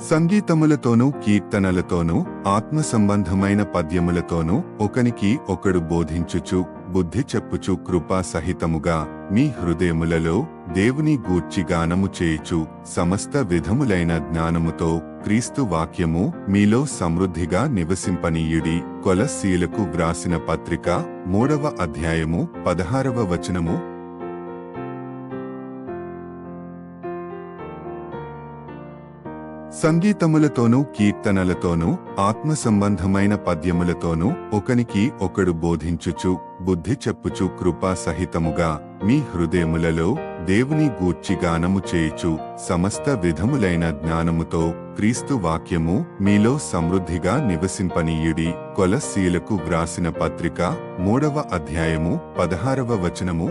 సంగీతములతోనూ కీర్తనలతోనూ ఆత్మ సంబంధమైన పద్యములతోనూ ఒకనికి ఒకడు బోధించుచు బుద్ధి చెప్పుచు కృపా సహితముగా మీ హృదయములలో దేవుని గూర్చి గానము చేయుచు సమస్త విధములైన జ్ఞానముతో క్రీస్తు వాక్యము మీలో సమృద్ధిగా నివసింపనీయుడి కొలశీలకు వ్రాసిన పత్రిక మూడవ అధ్యాయము పదహారవ వచనము సంగీతములతోనూ కీర్తనలతోనూ ఆత్మ సంబంధమైన పద్యములతోనూ ఒకనికి ఒకడు బోధించుచు బుద్ధి చెప్పుచు కృపా సహితముగా మీ హృదయములలో దేవుని గూర్చి గానము చేయుచు సమస్త విధములైన జ్ఞానముతో క్రీస్తు వాక్యము మీలో సమృద్ధిగా నివసింపనీయుడి కొలశీలకు వ్రాసిన పత్రిక మూడవ అధ్యాయము పదహారవ వచనము